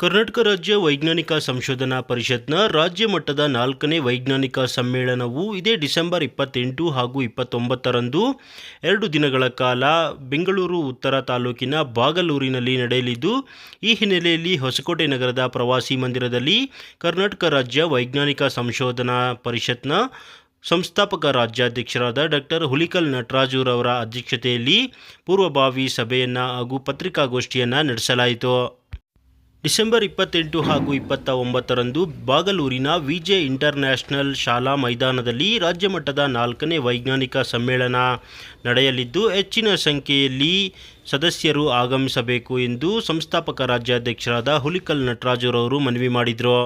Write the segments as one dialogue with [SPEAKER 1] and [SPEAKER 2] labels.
[SPEAKER 1] ಕರ್ನಾಟಕ ರಾಜ್ಯ ವೈಜ್ಞಾನಿಕ ಸಂಶೋಧನಾ ಪರಿಷತ್ನ ರಾಜ್ಯ ಮಟ್ಟದ ನಾಲ್ಕನೇ ವೈಜ್ಞಾನಿಕ ಸಮ್ಮೇಳನವು ಇದೇ ಡಿಸೆಂಬರ್ ಇಪ್ಪತ್ತೆಂಟು ಹಾಗೂ ಇಪ್ಪತ್ತೊಂಬತ್ತರಂದು ಎರಡು ದಿನಗಳ ಕಾಲ ಬೆಂಗಳೂರು, ಉತ್ತರ ತಾಲೂಕಿನ ಬಾಗಲೂರಿನಲ್ಲಿ ನಡೆಯಲಿದ್ದು, ಈ ಹಿನ್ನೆಲೆಯಲ್ಲಿ ಹೊಸಕೋಟೆ ನಗರದ ಪ್ರವಾಸಿ ಮಂದಿರದಲ್ಲಿ ಕರ್ನಾಟಕ ರಾಜ್ಯ ವೈಜ್ಞಾನಿಕ ಸಂಶೋಧನಾ ಪರಿಷತ್ನ ಸಂಸ್ಥಾಪಕ ರಾಜ್ಯಾಧ್ಯಕ್ಷರಾದ ಡಾಕ್ಟರ್ ಹುಲಿಕಲ್ ನಟರಾಜುರವರ ಅಧ್ಯಕ್ಷತೆಯಲ್ಲಿ ಪೂರ್ವಭಾವಿ ಸಭೆಯನ್ನು ಹಾಗೂ ಪತ್ರಿಕಾಗೋಷ್ಠಿಯನ್ನು ನಡೆಸಲಾಯಿತು. ಡಿಸೆಂಬರ್ ಇಪ್ಪತ್ತೆಂಟು ಹಾಗೂ ಇಪ್ಪತ್ತ ಒಂಬತ್ತರಂದು ಬಾಗಲೂರಿನ ವಿಜೆ ಇಂಟರ್ನ್ಯಾಷನಲ್ ಶಾಲಾ ಮೈದಾನದಲ್ಲಿ ರಾಜ್ಯಮಟ್ಟದ ನಾಲ್ಕನೇ ವೈಜ್ಞಾನಿಕ ಸಮ್ಮೇಳನ ನಡೆಯಲಿದ್ದು, ಹೆಚ್ಚಿನ ಸಂಖ್ಯೆಯಲ್ಲಿ ಸದಸ್ಯರು ಆಗಮಿಸಬೇಕು ಎಂದು ಸಂಸ್ಥಾಪಕ ರಾಜ್ಯಾಧ್ಯಕ್ಷರಾದ ಹುಲಿಕಲ್ ನಟರಾಜರವರು ಮನವಿ ಮಾಡಿದರು.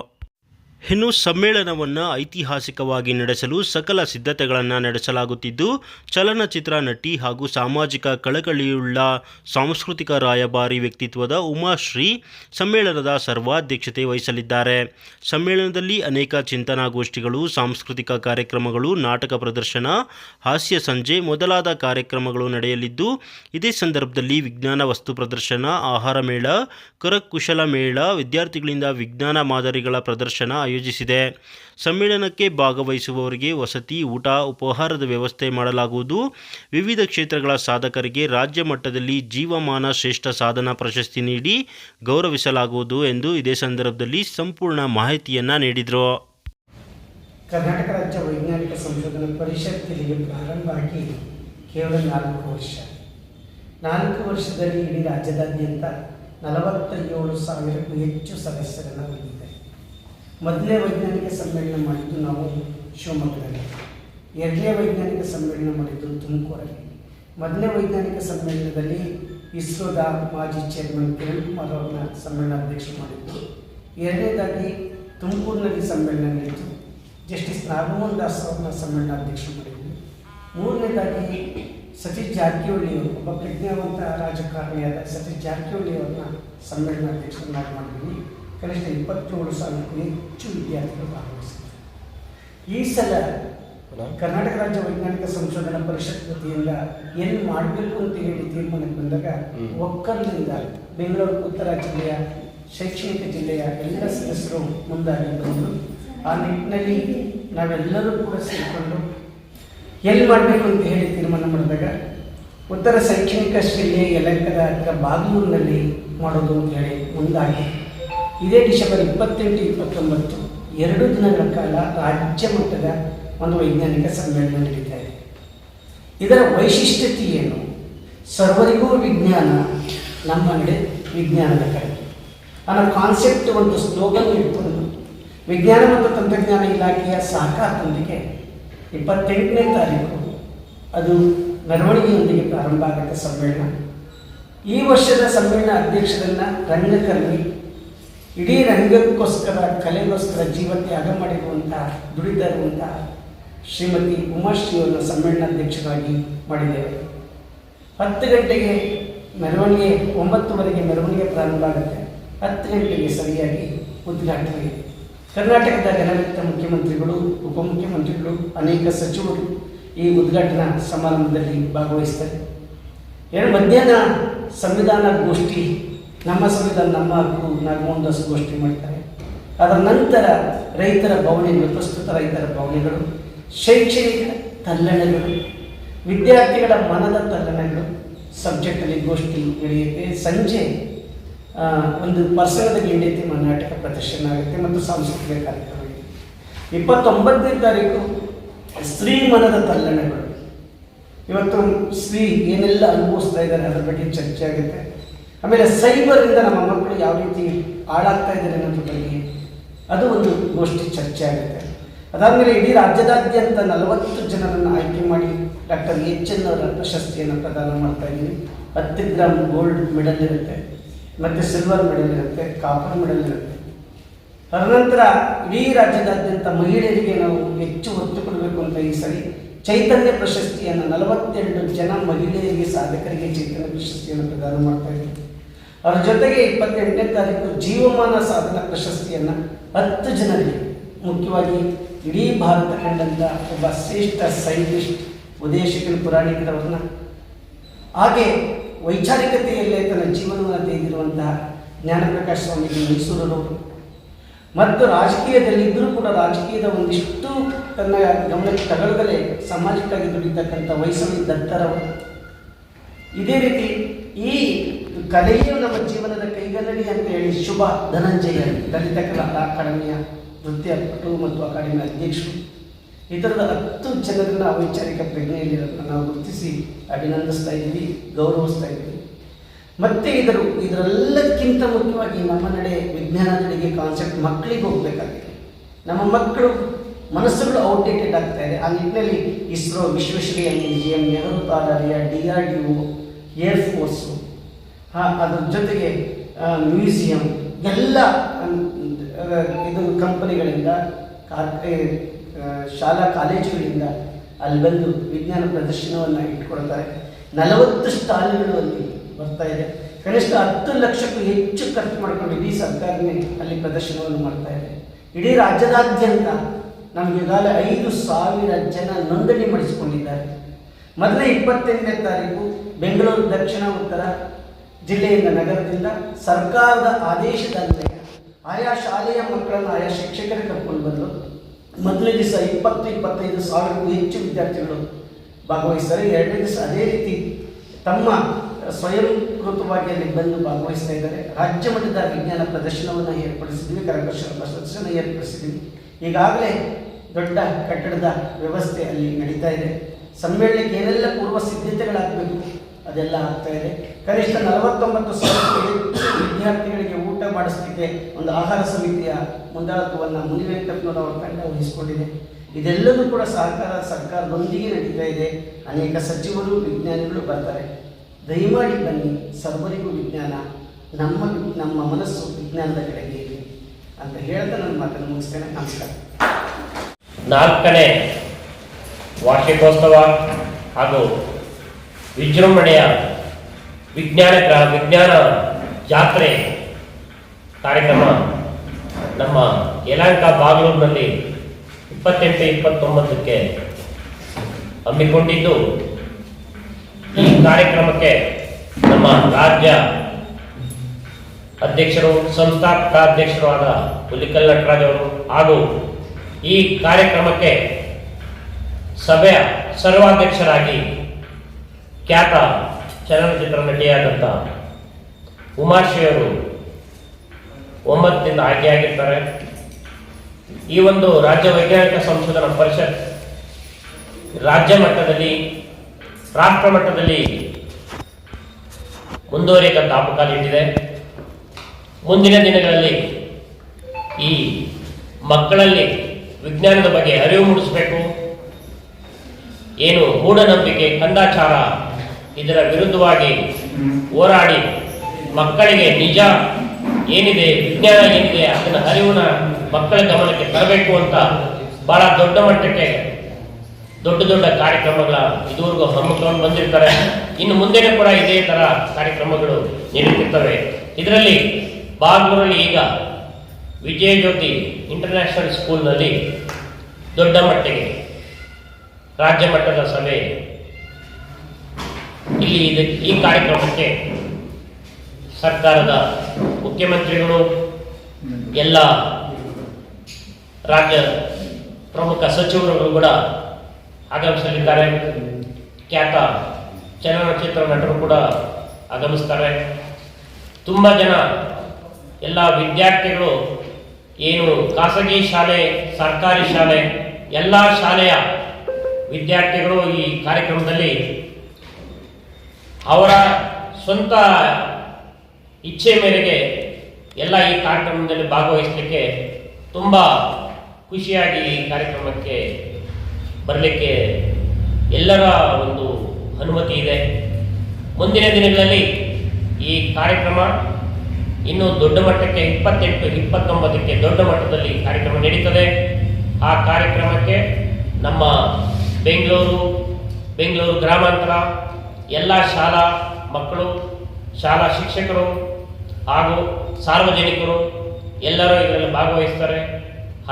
[SPEAKER 1] ಇನ್ನು ಸಮ್ಮೇಳನವನ್ನು ಐತಿಹಾಸಿಕವಾಗಿ ನಡೆಸಲು ಸಕಲ ಸಿದ್ಧತೆಗಳನ್ನು ನಡೆಸಲಾಗುತ್ತಿದ್ದು, ಚಲನಚಿತ್ರ ನಟಿ ಹಾಗೂ ಸಾಮಾಜಿಕ ಕಳಕಳಿಯುಳ್ಳ ಸಾಂಸ್ಕೃತಿಕ ರಾಯಭಾರಿ ವ್ಯಕ್ತಿತ್ವದ ಉಮಾಶ್ರೀ ಸಮ್ಮೇಳನದ ಸರ್ವಾಧ್ಯಕ್ಷತೆ ವಹಿಸಲಿದ್ದಾರೆ. ಸಮ್ಮೇಳನದಲ್ಲಿ ಅನೇಕ ಚಿಂತನಾಗೋಷ್ಠಿಗಳು, ಸಾಂಸ್ಕೃತಿಕ ಕಾರ್ಯಕ್ರಮಗಳು, ನಾಟಕ ಪ್ರದರ್ಶನ, ಹಾಸ್ಯ ಸಂಜೆ ಮೊದಲಾದ ಕಾರ್ಯಕ್ರಮಗಳು ನಡೆಯಲಿದ್ದು, ಇದೇ ಸಂದರ್ಭದಲ್ಲಿ ವಿಜ್ಞಾನ ವಸ್ತು ಪ್ರದರ್ಶನ, ಆಹಾರ ಮೇಳ, ಕರಕುಶಲ ಮೇಳ, ವಿದ್ಯಾರ್ಥಿಗಳಿಂದ ವಿಜ್ಞಾನ ಮಾದರಿಗಳ ಪ್ರದರ್ಶನ ಆಯೋಜಿಸಿದೆ. ಸಮ್ಮೇಳನಕ್ಕೆ ಭಾಗವಹಿಸುವವರಿಗೆ ವಸತಿ, ಊಟ, ಉಪಹಾರದ ವ್ಯವಸ್ಥೆ ಮಾಡಲಾಗುವುದು. ವಿವಿಧ ಕ್ಷೇತ್ರಗಳ ಸಾಧಕರಿಗೆ ರಾಜ್ಯ ಮಟ್ಟದಲ್ಲಿ ಜೀವಮಾನ ಶ್ರೇಷ್ಠ ಸಾಧನಾ ಪ್ರಶಸ್ತಿ ನೀಡಿ ಗೌರವಿಸಲಾಗುವುದು ಎಂದು ಇದೇ ಸಂದರ್ಭದಲ್ಲಿ ಸಂಪೂರ್ಣ ಮಾಹಿತಿಯನ್ನು ನೀಡಿದರು.
[SPEAKER 2] ಕರ್ನಾಟಕ ರಾಜ್ಯ ವೈಜ್ಞಾನಿಕ ಸಂಶೋಧನಾ ಪರಿಷತ್ ಇಲ್ಲಿಗೆ ಪ್ರಾರಂಭ ಆಗಿ ಕೇವಲ ನಾಲ್ಕು ವರ್ಷ. ನಾಲ್ಕು ವರ್ಷದಲ್ಲಿ ಇಡೀ ರಾಜ್ಯದಾದ್ಯಂತ ನಲವತ್ತ ಏಳು ಸಾವಿರಕ್ಕೂ ಹೆಚ್ಚು ಸದಸ್ಯರನ್ನು ಹೊಂದಿದೆ. ಮೊದಲನೇ ವೈಜ್ಞಾನಿಕ ಸಮ್ಮೇಳನ ಮಾಡಿದ್ದು ನಾವು ಶಿವಮೊಗ್ಗದಲ್ಲಿ. ಎರಡನೇ ವೈಜ್ಞಾನಿಕ ಸಮ್ಮೇಳನ ಮಾಡಿದ್ದು ತುಮಕೂರಲ್ಲಿ. ಮೊದಲನೇ ವೈಜ್ಞಾನಿಕ ಸಮ್ಮೇಳನದಲ್ಲಿ ಇಸ್ರೋದ ಮಾಜಿ ಚೇರ್ಮನ್ ಕಿರಣ್ ಕುಮಾರ್ ಅವ್ರನ್ನ ಸಮ್ಮೇಳನ ಅಧ್ಯಕ್ಷ ಮಾಡಿದ್ದು. ಎರಡನೇದಾಗಿ ತುಮಕೂರಿನಲ್ಲಿ ಸಮ್ಮೇಳನ ನಡೆಯಿತು. ಜಸ್ಟಿಸ್ ನಾಗಮೋಹನ್ ದಾಸ್ ಅವ್ರನ್ನ ಸಮ್ಮೇಳನ ಅಧ್ಯಕ್ಷ ಮಾಡಿದ್ವಿ. ಮೂರನೇದಾಗಿ ಸತೀಶ್ ಜಾರಕಿಹೊಳಿ ಅವರು ಒಬ್ಬ ಪ್ರಜ್ಞಾವಂತ ರಾಜಕಾರಣಿಯಾದ ಸತೀಶ್ ಜಾರಕಿಹೊಳಿ ಅವ್ರನ್ನ ಸಮ್ಮೇಳನ ಅಧ್ಯಕ್ಷರನ್ನಾಗಿ ಮಾಡಿದ್ವಿ. ಕನಿಷ್ಠ ಇಪ್ಪತ್ತೇಳು ಸಾವಿರಕ್ಕೂ ಹೆಚ್ಚು ವಿದ್ಯಾರ್ಥಿಗಳು ಭಾಗವಹಿಸಿದ್ದಾರೆ. ಈ ಸಲ ಕರ್ನಾಟಕ ರಾಜ್ಯ ವೈಜ್ಞಾನಿಕ ಸಂಶೋಧನಾ ಪರಿಷತ್ ವತಿಯಿಂದ ಏನು ಮಾಡಬೇಕು ಅಂತ ಹೇಳಿ ತೀರ್ಮಾನಕ್ಕೆ ಬಂದಾಗ ಒಕ್ಕಲಿನಿಂದ ಬೆಂಗಳೂರು ಉತ್ತರ ಜಿಲ್ಲೆಯ ಶೈಕ್ಷಣಿಕ ಜಿಲ್ಲೆಯ ಎಲ್ಲ ಸದಸ್ಯರು ಮುಂದಾಗಿ ಬಂದರು ಆ ನಿಟ್ಟಿನಲ್ಲಿ ನಾವೆಲ್ಲರೂ ಕೂಡ ಸೇರಿಕೊಂಡು ಎಲ್ಲಿ ಮಾಡಬೇಕು ಅಂತ ಹೇಳಿ ತೀರ್ಮಾನ ಮಾಡಿದಾಗ ಉತ್ತರ ಶೈಕ್ಷಣಿಕ ಜಿಲ್ಲೆ ಯಲಂಕದ ಬಾಗಲೂರಿನಲ್ಲಿ ಮಾಡೋದು ಅಂತ ಹೇಳಿ ಮುಂದಾಗಿ ಇದೇ ಡಿಸೆಂಬರ್ ಇಪ್ಪತ್ತೆಂಟು, ಇಪ್ಪತ್ತೊಂಬತ್ತು, ಎರಡು ದಿನಗಳ ಕಾಲ ರಾಜ್ಯ ಮಟ್ಟದ ಒಂದು ವೈಜ್ಞಾನಿಕ ಸಮ್ಮೇಳನ ನಡೀತಾ ಇದೆ. ಇದರ ವೈಶಿಷ್ಟ್ಯತೆ ಏನು? ಸರ್ವರಿಗೂ ವಿಜ್ಞಾನ, ನಮ್ಮ ನಡೆ ವಿಜ್ಞಾನದ ಕಡೆ. ಅನ್ನೋ ಕಾನ್ಸೆಪ್ಟ್ ಒಂದು ಸ್ಲೋಗನ್ ಇಟ್ಕೊಂಡು ವಿಜ್ಞಾನ ಮತ್ತು ತಂತ್ರಜ್ಞಾನ ಇಲಾಖೆಯ ಸಹಕಾರದೊಂದಿಗೆ ಇಪ್ಪತ್ತೆಂಟನೇ ತಾರೀಕು ಅದು ಮೆರವಣಿಗೆಯೊಂದಿಗೆ ಪ್ರಾರಂಭ ಆಗುತ್ತೆ ಸಮ್ಮೇಳನ. ಈ ವರ್ಷದ ಸಮ್ಮೇಳನ ಅಧ್ಯಕ್ಷರನ್ನ ರಂಗಕರ್ಮಿ ಇಡೀ ರಂಗಕ್ಕೋಸ್ಕರ, ಕಲೆಗೋಸ್ಕರ ಜೀವ ತ್ಯಾಗ ಮಾಡಿರುವಂಥ ದುಡಿತಾ ಶ್ರೀಮತಿ ಉಮಾಶ್ರೀ ಅವರನ್ನ ಸಮ್ಮೇಳನಾಧ್ಯಕ್ಷರಾಗಿ ಮಾಡಿದ್ದೇವೆ ಹತ್ತು ಗಂಟೆಗೆ ಮೆರವಣಿಗೆ, ಒಂಬತ್ತುವರೆಗೆ ಮೆರವಣಿಗೆ ಪ್ರಾರಂಭ ಆಗುತ್ತೆ. ಹತ್ತು ಗಂಟೆಗೆ ಸರಿಯಾಗಿ ಉದ್ಘಾಟನೆ. ಕರ್ನಾಟಕದ ಘನವಿತ್ತ ಮುಖ್ಯಮಂತ್ರಿಗಳು, ಉಪಮುಖ್ಯಮಂತ್ರಿಗಳು, ಅನೇಕ ಸಚಿವರು ಈ ಉದ್ಘಾಟನಾ ಸಮಾರಂಭದಲ್ಲಿ ಭಾಗವಹಿಸ್ತಾರೆ ಎರಡು ಮಧ್ಯಾಹ್ನ ಸಂವಿಧಾನ ಗೋಷ್ಠಿ ನಮ್ಮ ಸಂವಿಧಾನ ನಮ್ಮ ಹಕ್ಕು ನಾಗಮೋಹನ್ ದಾಸ್ ಮಾಡ್ತಾರೆ. ಅದರ ನಂತರ ರೈತರ ಭಾವನೆಗಳು, ಪ್ರಸ್ತುತ ರೈತರ ಭಾವನೆಗಳು, ಶೈಕ್ಷಣಿಕ ತಲ್ಲಣಗಳು, ವಿದ್ಯಾರ್ಥಿಗಳ ಮನದ ತಲ್ಲಣಗಳು ಸಬ್ಜೆಕ್ಟಲ್ಲಿ ಗೋಷ್ಠಿ ನಡೆಯುತ್ತೆ. ಸಂಜೆ ಒಂದು ಪರ್ಸನದ ನಡೆಯುತ್ತೆ ನಾಟಕ ಪ್ರದರ್ಶನ ಆಗುತ್ತೆ ಮತ್ತು ಸಾಂಸ್ಕೃತಿಕ ಕಾರ್ಯಕ್ರಮ ಇಪ್ಪತ್ತೊಂಬತ್ತನೇ ತಾರೀಕು ಸ್ತ್ರೀ ಮನದ ತಲ್ಲಣಗಳು. ಇವತ್ತು ಸ್ತ್ರೀ ಏನೆಲ್ಲ ಅನುಭವಿಸ್ತಾ ಇದ್ದಾರೆ, ಅದರ ಬಗ್ಗೆ ಚರ್ಚೆ ಆಗುತ್ತೆ. ಆಮೇಲೆ ಸೈಬರಿಂದ ನಮ್ಮ ಮಕ್ಕಳು ಯಾವ ರೀತಿ ಹಾಳಾಗ್ತಾ ಇದ್ದಾರೆ ಅನ್ನೋದ್ರ ಬಗ್ಗೆ ಅದು ಒಂದು ಗೋಷ್ಠಿ ಚರ್ಚೆ ಆಗುತ್ತೆ. ಅದಾದಮೇಲೆ ಇಡೀ ರಾಜ್ಯದಾದ್ಯಂತ ನಲವತ್ತು ಜನರನ್ನು ಆಯ್ಕೆ ಮಾಡಿ ಡಾಕ್ಟರ್ ಎಚ್ ಎನ್ ಅವರ ಪ್ರಶಸ್ತಿಯನ್ನು ಪ್ರದಾನ ಮಾಡ್ತಾ ಇದ್ದೀವಿ. ಹತ್ತು ಗ್ರಾಮ್ ಗೋಲ್ಡ್ ಮೆಡಲ್ ಇರುತ್ತೆ, ಮತ್ತು ಸಿಲ್ವರ್ ಮೆಡಲ್ ಇರುತ್ತೆ, ಕಾಪರ್ ಮೆಡಲ್ ಇರುತ್ತೆ. ತದನಂತರ ಇಡೀ ರಾಜ್ಯದಾದ್ಯಂತ ಮಹಿಳೆಯರಿಗೆ ನಾವು ಹೆಚ್ಚು ಒತ್ತು ಕೊಡಬೇಕು ಅಂತ ಈ ಸರಿ ಚೈತನ್ಯ ಪ್ರಶಸ್ತಿಯನ್ನು ನಲವತ್ತೆರಡು ಜನ ಮಹಿಳೆಯರಿಗೆ ಸಾಧಕರಿಗೆ ಚೈತನ್ಯ ಪ್ರಶಸ್ತಿಯನ್ನು ಪ್ರದಾನ ಮಾಡ್ತಾ ಇದ್ದೀವಿ. ಅವರ ಜೊತೆಗೆ ಇಪ್ಪತ್ತೆಂಟನೇ ತಾರೀಕು ಜೀವಮಾನ ಸಾಧನ ಪ್ರಶಸ್ತಿಯನ್ನು ಹತ್ತು ಜನರಿಗೆ, ಮುಖ್ಯವಾಗಿ ಇಡೀ ಭಾರತ ಕಂಡಂತ ಒಬ್ಬ ಶ್ರೇಷ್ಠ ಸೈಂಟಿಸ್ಟ್ ಉದೇಶಕನ ಪುರಾಣಿಕರವ್ರನ್ನ ಹಾಗೆ ವೈಚಾರಿಕತೆಯಲ್ಲೇ ತನ್ನ ಜೀವನವನ್ನು ತೆಗೆದಿರುವಂತಹ ಜ್ಞಾನಪ್ರಕಾಶ ಸ್ವಾಮೀಜಿ ಮೈಸೂರರು ಮತ್ತು ರಾಜಕೀಯದಲ್ಲಿ ಇದ್ದರೂ ಕೂಡ ರಾಜಕೀಯದ ಒಂದಿಷ್ಟು ತನ್ನ ಗಮನಕ್ಕೆ ತಗೊಳ್ಳದಲೇ ಸಾಮಾಜಿಕವಾಗಿ ದುಡಿತಕ್ಕಂಥ ವೈಸವಿ ದತ್ತರವರು. ಇದೇ ರೀತಿ ಈ ಕಲೆಯು ನಮ್ಮ ಜೀವನದ ಕೈಗನ್ನಡಿ ಅಂತ ಹೇಳಿ ಶುಭ, ಧನಂಜಯ, ದಲಿತ ಕಲಾ ಅಕಾಡೆಮಿಯ ನೃತ್ಯ ಪಟು ಮತ್ತು ಅಕಾಡೆಮಿಯ ಅಧ್ಯಕ್ಷರು. ಇತರದ ಹತ್ತು ಜನರನ್ನ ಅವೈಚಾರಿಕ ಪ್ರಜ್ಞೆಯಲ್ಲಿರೋದನ್ನು ನಾವು ಗುರುತಿಸಿ ಅಭಿನಂದಿಸ್ತಾ ಇದ್ದೀವಿ, ಗೌರವಿಸ್ತಾ ಇದ್ದೀವಿ. ಮತ್ತೆ ಇದರು, ಇದರೆಲ್ಲಕ್ಕಿಂತ ಮುಖ್ಯವಾಗಿ ನಮ್ಮ ನಡೆ ವಿಜ್ಞಾನ ನಡೆಗೆ ಕಾನ್ಸೆಪ್ಟ್ ಮಕ್ಕಳಿಗೆ ಹೋಗಬೇಕಾಗಿದೆ. ನಮ್ಮ ಮಕ್ಕಳು ಮನಸ್ಸುಗಳು ಔಟ್ಡೇಟೆಡ್ ಆಗ್ತಾ ಇದೆ. ಆ ನಿಟ್ಟಿನಲ್ಲಿ ISRO Visvesvaraya museum Nehru ತಾರಾಲಯ D R D O air force ಹಾಂ ಅದ್ರ ಜೊತೆಗೆ ಮ್ಯೂಸಿಯಂ, ಎಲ್ಲ ಇದು ಕಂಪನಿಗಳಿಂದ ಶಾಲಾ ಕಾಲೇಜುಗಳಿಂದ ಅಲ್ಲಿ ಬಂದು ವಿಜ್ಞಾನ ಪ್ರದರ್ಶನವನ್ನು ಇಟ್ಕೊಳ್ತಾರೆ. ನಲವತ್ತು ಸ್ಟಾಲ್ಗಳು ಅಲ್ಲಿ ಬರ್ತಾ ಇದೆ. ಕನಿಷ್ಠ ಹತ್ತು ಲಕ್ಷಕ್ಕೂ ಹೆಚ್ಚು ಖರ್ಚು ಮಾಡ್ಕೊಂಡು ಇಡೀ ಸರ್ಕಾರನೇ ಅಲ್ಲಿ ಪ್ರದರ್ಶನವನ್ನು ಮಾಡ್ತಾ ಇದೆ. ಇಡೀ ರಾಜ್ಯದಾದ್ಯಂತ ನಮಗೆ ಈಗಾಗಲೇ ಐದು ಸಾವಿರ ಜನ ನೋಂದಣಿ ಮಾಡಿಸಿಕೊಂಡಿದ್ದಾರೆ. ಮೊದಲೇ ಇಪ್ಪತ್ತೆಂಟನೇ ತಾರೀಕು, ಬೆಂಗಳೂರು ದಕ್ಷಿಣ, ಉತ್ತರ ಜಿಲ್ಲೆಯಿಂದ ನಗರದಿಂದ ಸರ್ಕಾರದ ಆದೇಶದಂತೆ ಆಯಾ ಶಾಲೆಯ ಮಕ್ಕಳನ್ನು ಆಯಾ ಶಿಕ್ಷಕರೇ ಕರ್ಕೊಂಡು ಬಂದು ಮೊದಲನೇ ದಿವಸ ಇಪ್ಪತ್ತು, ಇಪ್ಪತ್ತೈದು ಸಾವಿರಕ್ಕೂ ಹೆಚ್ಚು ವಿದ್ಯಾರ್ಥಿಗಳು ಭಾಗವಹಿಸ್ತಾರೆ. ಎರಡನೇ ದಿವಸ ಅದೇ ರೀತಿ ತಮ್ಮ ಸ್ವಯಂಕೃತವಾಗಿ ಅಲ್ಲಿ ಬಂದು ಭಾಗವಹಿಸ್ತಾ ಇದ್ದಾರೆ. ರಾಜ್ಯ ಮಟ್ಟದ ವಿಜ್ಞಾನ ಪ್ರದರ್ಶನವನ್ನು ಏರ್ಪಡಿಸಿದ್ದೀವಿ ಕರಕುಶಲ ಪ್ರದರ್ಶನ ಏರ್ಪಡಿಸಿದ್ದೀವಿ ಈಗಾಗಲೇ ದೊಡ್ಡ ಕಟ್ಟಡದ ವ್ಯವಸ್ಥೆ ಅಲ್ಲಿ ನಡೀತಾ ಇದೆ. ಸಮ್ಮೇಳನಕ್ಕೆ ಏನೆಲ್ಲ ಪೂರ್ವ ಸಿದ್ಧತೆಗಳಾಗಬೇಕು? ಅದೆಲ್ಲ ಆಗ್ತಾ ಇದೆ. ಕನಿಷ್ಠ ನಲವತ್ತೊಂಬತ್ತು ಸಾವಿರ ವಿದ್ಯಾರ್ಥಿಗಳಿಗೆ ಊಟ ಮಾಡಿಸಲಿಕ್ಕೆ ಒಂದು ಆಹಾರ ಸಮಿತಿಯ ಮುಂದಾಳತ್ವವನ್ನು ಮುನಿವೆಂಕಟಪ್ಪನವರ ತಂಡ ವಹಿಸಿಕೊಂಡಿದೆ. ಇದೆಲ್ಲವೂ ಕೂಡ ಸಹಕಾರ ಸರ್ಕಾರದೊಂದಿಗೆ ನಡೀತಾ ಇದೆ. ಅನೇಕ ಸಚಿವರು, ವಿಜ್ಞಾನಿಗಳು ಬರ್ತಾರೆ. ದಯಮಾಡಿ ಬನ್ನಿ. ಸರ್ವರಿಗೂ ವಿಜ್ಞಾನ. ನಮ್ಮ ನಮ್ಮ ಮನಸ್ಸು ವಿಜ್ಞಾನದ ಕಡೆಗೆ ಇರಲಿ ಅಂತ ಹೇಳ್ತಾ ನನ್ನ ಮಾತನ್ನು ಮುಗಿಸ್ತೇನೆ. ನಮಸ್ಕಾರ.
[SPEAKER 3] ನಾಲ್ಕನೇ ವಾರ್ಷಿಕೋತ್ಸವ ಹಾಗೂ ವಿಜೃಂಭಣೆಯ ವಿಜ್ಞಾನ ವಿಜ್ಞಾನ ಜಾತ್ರೆ ಕಾರ್ಯಕ್ರಮ ನಮ್ಮ ಯಲಾಂಕ ಬಾಗಲೂರಿನಲ್ಲಿ ಇಪ್ಪತ್ತೆಂಟು, ಇಪ್ಪತ್ತೊಂಬತ್ತಕ್ಕೆ ಹಮ್ಮಿಕೊಂಡಿದ್ದು. ಈ ಕಾರ್ಯಕ್ರಮಕ್ಕೆ ನಮ್ಮ ರಾಜ್ಯ ಅಧ್ಯಕ್ಷರು ಸಂಸ್ಥಾಪಕ ಅಧ್ಯಕ್ಷರು ಆದ ಹುಲಿಕಲ್ ನಟರಾಜ್ ಅವರು ಹಾಗೂ ಈ ಕಾರ್ಯಕ್ರಮಕ್ಕೆ ಸಭೆಯ ಸರ್ವಾಧ್ಯಕ್ಷರಾಗಿ ಖ್ಯಾತ ಚಲನಚಿತ್ರ ನಟಿಯಾದಂಥ ಉಮಾಶ್ರೀಯವರು ಒಂಬತ್ತರಿಂದ ಆಯ್ಕೆಯಾಗಿರ್ತಾರೆ. ಈ ಒಂದು ರಾಜ್ಯ ವೈಜ್ಞಾನಿಕ ಸಂಶೋಧನಾ ಪರಿಷತ್ ರಾಜ್ಯ ಮಟ್ಟದಲ್ಲಿ, ರಾಷ್ಟ್ರ ಮಟ್ಟದಲ್ಲಿ ಮುಂದುವರಿಯಕ ಇಟ್ಟಿದೆ. ಮುಂದಿನ ದಿನಗಳಲ್ಲಿ ಈ ಮಕ್ಕಳಲ್ಲಿ ವಿಜ್ಞಾನದ ಬಗ್ಗೆ ಅರಿವು ಮೂಡಿಸಬೇಕು. ಏನು ಮೂಢನಂಬಿಕೆ ಕಂದಾಚಾರ ಇದರ ವಿರುದ್ಧವಾಗಿ ಹೋರಾಡಿ ಮಕ್ಕಳಿಗೆ ನಿಜ ಏನಿದೆ, ವಿಜ್ಞಾನ ಏನಿದೆ, ಅದನ್ನ ಅರಿವನ್ನ ಮಕ್ಕಳ ಗಮನಕ್ಕೆ ತರಬೇಕು ಅಂತ ಬಹಳ ದೊಡ್ಡ ಮಟ್ಟಕ್ಕೆ ದೊಡ್ಡ ದೊಡ್ಡ ಕಾರ್ಯಕ್ರಮಗಳ ಇದುವರೆಗೂ ಹಮ್ಮಿಕೊಂಡು ಬಂದಿರ್ತಾರೆ. ಇನ್ನು ಮುಂದೆನೂ ಕೂಡ ಇದೇ ತರ ಕಾರ್ಯಕ್ರಮಗಳು ನೀಡುತ್ತಿರ್ತವೆ ಇದರಲ್ಲಿ ಬಾಗ್ಲೂರಲ್ಲಿ ಈಗ ವಿಜಯ ಜ್ಯೋತಿ ಇಂಟರ್ನ್ಯಾಷನಲ್ ಸ್ಕೂಲ್ನಲ್ಲಿ ದೊಡ್ಡ ಮಟ್ಟಿಗೆ ರಾಜ್ಯ ಮಟ್ಟದ ಸಭೆ ಇಲ್ಲಿ ಈ ಕಾರ್ಯಕ್ರಮಕ್ಕೆ ಸರ್ಕಾರದ ಮುಖ್ಯಮಂತ್ರಿಗಳು, ಎಲ್ಲ ರಾಜ್ಯ ಪ್ರಮುಖ ಸಚಿವರುಗಳು ಕೂಡ ಆಗಮಿಸಲಿದ್ದಾರೆ. ಖ್ಯಾತ ಚಲನಚಿತ್ರ ನಟರು ಕೂಡ ಆಗಮಿಸ್ತಾರೆ. ತುಂಬ ಜನ ಎಲ್ಲ ವಿದ್ಯಾರ್ಥಿಗಳು ಏನು ಖಾಸಗಿ ಶಾಲೆ, ಸರ್ಕಾರಿ ಶಾಲೆ, ಎಲ್ಲ ಶಾಲೆಯ ವಿದ್ಯಾರ್ಥಿಗಳು ಈ ಕಾರ್ಯಕ್ರಮದಲ್ಲಿ ಅವರ ಸ್ವಂತ ಇಚ್ಛೆ ಮೇರೆಗೆ ಎಲ್ಲ ಈ ಕಾರ್ಯಕ್ರಮದಲ್ಲಿ ಭಾಗವಹಿಸಲಿಕ್ಕೆ ತುಂಬ ಖುಷಿಯಾಗಿ ಈ ಕಾರ್ಯಕ್ರಮಕ್ಕೆ ಬರಲಿಕ್ಕೆ ಎಲ್ಲರ ಒಂದು ಅನುಮತಿ ಇದೆ. ಮುಂದಿನ ದಿನಗಳಲ್ಲಿ ಈ ಕಾರ್ಯಕ್ರಮ ಇನ್ನು ದೊಡ್ಡ ಮಟ್ಟಕ್ಕೆ ಇಪ್ಪತ್ತೆಂಟು, ಇಪ್ಪತ್ತೊಂಬತ್ತಕ್ಕೆ ದೊಡ್ಡ ಮಟ್ಟದಲ್ಲಿ ಕಾರ್ಯಕ್ರಮ ನಡೀತದೆ. ಆ ಕಾರ್ಯಕ್ರಮಕ್ಕೆ ನಮ್ಮ ಬೆಂಗಳೂರು ಬೆಂಗಳೂರು ಗ್ರಾಮಾಂತರ ಎಲ್ಲ ಶಾಲಾ ಮಕ್ಕಳು, ಶಾಲಾ ಶಿಕ್ಷಕರು ಹಾಗೂ ಸಾರ್ವಜನಿಕರು ಎಲ್ಲರೂ ಇದರಲ್ಲಿ ಭಾಗವಹಿಸ್ತಾರೆ.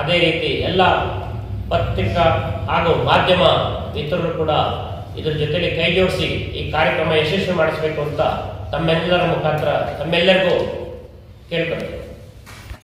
[SPEAKER 3] ಅದೇ ರೀತಿ ಎಲ್ಲ ಪತ್ರಿಕಾ ಹಾಗೂ ಮಾಧ್ಯಮ ಮಿತ್ರರು ಕೂಡ ಇದರ ಜೊತೆಗೆ ಕೈಜೋಡಿಸಿ ಈ ಕಾರ್ಯಕ್ರಮ ಯಶಸ್ವಿ ಮಾಡಿಸಬೇಕು ಅಂತ ತಮ್ಮೆಲ್ಲರ ಮುಖಾಂತರ ತಮ್ಮೆಲ್ಲರಿಗೂ ಕೇಳ್ಕೊಳ್ತೀನಿ.